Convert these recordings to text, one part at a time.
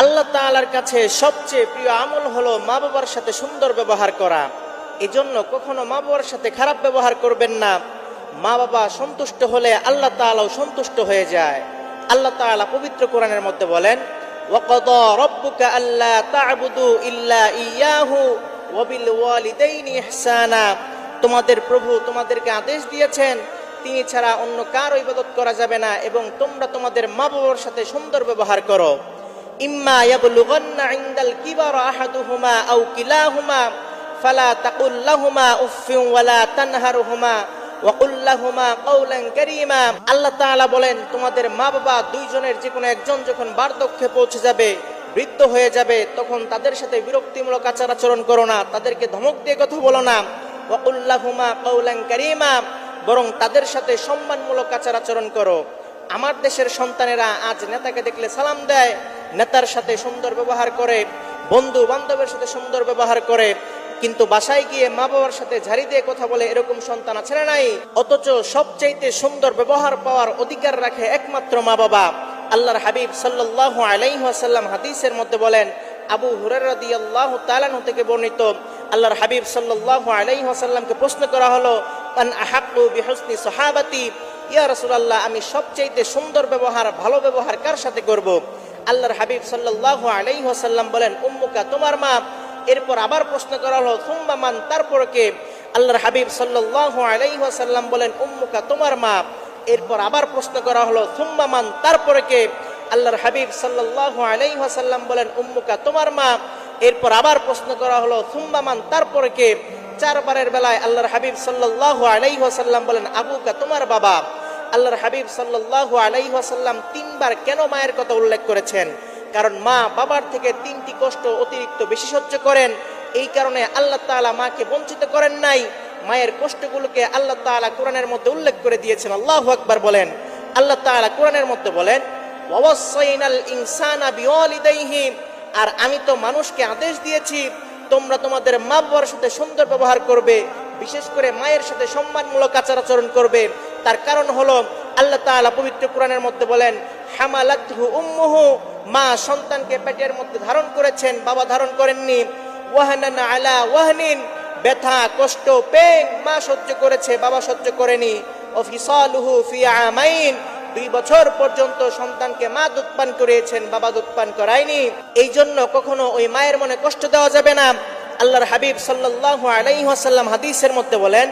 আল্লাহ তাআলার কাছে সবচেয়ে প্রিয় আমল হলো মা বাবার সাথে সুন্দর ব্যবহার করা। এজন্য কখনো মা বাবার সাথে খারাপ ব্যবহার করবেন না। মা বাবা সন্তুষ্ট হলে আল্লাহ তাআলাও সন্তুষ্ট হয়ে যায়। আল্লাহ তাআলা পবিত্র কোরআনের মধ্যে বলেন তোমাদের প্রভু তোমাদেরকে আদেশ দিয়েছেন, তিনি ছাড়া অন্য কারও ইবাদত করা যাবে না এবং তোমরা তোমাদের মা বাবার সাথে সুন্দর ব্যবহার করো। ইম্মা ইয়াবলুগান্না ইনদাল কিবারা আহাদুহুমা আও কিলাহুমা ফালা তাকুল লাহুমা উফফিন ওয়ালা তানহারহুমা ওয়াকুল লাহুমা কাওলান কারীমা। আল্লাহ তাআলা বলেন, তোমাদের মা বাবা দুইজনের যে কোনো একজন যখন বার্ধক্যে পৌঁছে যাবে, বৃদ্ধ হয়ে যাবে, তখন তাদের সাথে বিরক্তিমূলক আচার আচরণ করো না, তাদেরকে ধমক দিয়ে কথা বলো না। ওয়াকুল লাহুমা কাওলান কারীমা, বরং তাদের সাথে সম্মানমূলক আচার আচরণ করো। আমার দেশের সন্তানেরা আজ নেতাকে দেখলে সালাম দেয় নেতার সাথে সুন্দর ব্যবহার করে, বন্ধু বান্ধবের সাথে সুন্দর ব্যবহার করে, কিন্তু বাসায় গিয়ে মা বাবার সাথে ঝাড়ি দিয়ে কথা বলে এরকম সন্তান আছে না নাই? অথচ সবচাইতে সুন্দর ব্যবহার পাওয়ার অধিকার রাখে একমাত্র মা বাবা। আল্লাহর হাবিব সাল্লাল্লাহু আলাইহি ওয়াসাল্লাম হাদিসের মধ্যে বলেন, আবু হুরায়রা আল্লাহ তাআলা থেকে বর্ণিত, আল্লাহর হাবিব সাল্লাল্লাহু আলাইহি ওয়াসাল্লামকে প্রশ্ন করা হলো আন সাহাবাতি? ইয়া রাসূলুল্লাহ, আমি সবচাইতে সুন্দর ব্যবহার, ভালো ব্যবহার কার সাথে করব? আল্লাহর হাবিব সাল্লাল্লাহু আলাইহি ওয়াসাল্লাম বলেন, উম্মুকা, তোমার মা? এরপর আবার প্রশ্ন করা হলো, সুম্মা মান? তারপর কে? আল্লাহর হাবিব সাল্লাল্লাহু আলাইহি ওয়াসাল্লাম বলেন, উম্মুকা, তোমার মা? এরপর আবার প্রশ্ন করা হলো, সুম্মা মান? তারপরে কে? আল্লাহর হাবিব সাল্লাল্লাহু আলাইহি ওয়াসাল্লাম বলেন, উম্মুকা, তোমার মা? এরপর আবার প্রশ্ন করা হলো, সুম্মা মান? তারপরে কে? চারবারের বেলায় আল্লাহর হাবিব সাল্লাল্লাহু আলাইহি ওয়াসাল্লাম বলেন, আবুকা, তোমার বাবা। আল্লাহর হাবিব সাল্লাল্লাহু আলাইহি ওয়াসাল্লাম তিনবার কেন মায়ের কথা উল্লেখ করেছেন? কারণ মা বাবার থেকে তিনটি কষ্ট অতিরিক্ত বেশি সহ্য করেন। এই কারণে আল্লাহ তাআলা মাকে বঞ্চিত করেন নাই। মায়ের কষ্টগুলোকে আল্লাহ তাআলা কোরআনের মধ্যে উল্লেখ করে দিয়েছেন। আল্লাহু আকবার বলেন। আল্লাহ তাআলা কোরআনের মধ্যে বলেন আর আমি তো মানুষকে আদেশ দিয়েছি, তোমরা তোমাদের মা বাবার সাথে সুন্দর ব্যবহার করবে, বিশেষ করে মায়ের সাথে সম্মানমূলক আচার আচরণ করবে। তার কারণ হলো আল্লাহ তাআলা পবিত্র কোরআনের মধ্যে বলেন, হামালাতহু উম্মুহু, মা সন্তানকে পেটের মধ্যে ধারণ করেছেন, বাবা ধারণ করেননি। ওয়াহানান আলা ওয়াহনিন, ব্যথা, কষ্ট, পেন মা সহ্য করেছে, বাবা সহ্য করেনি। অফিসালুহু ফি আমাইন, দুই বছর পর্যন্ত সন্তানকে মা দুধ পান করিয়েছেন, বাবা দুধ পান করায়নি। এই জন্য কখনো ওই মায়ের মনে কষ্ট দেওয়া যাবে না। আল্লাহর হাবিব সাল্লাল্লাহু আলাইহি ওয়াসাল্লাম হাদিসের মধ্যে বলেন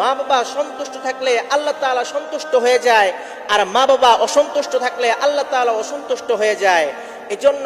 মা বাবা সন্তুষ্ট থাকলে আল্লাহ তালা সন্তুষ্ট হয়ে যায়, আর মা বাবা অসন্তুষ্ট থাকলে আল্লাহ তালা অসন্তুষ্ট হয়ে যায়। এজন্য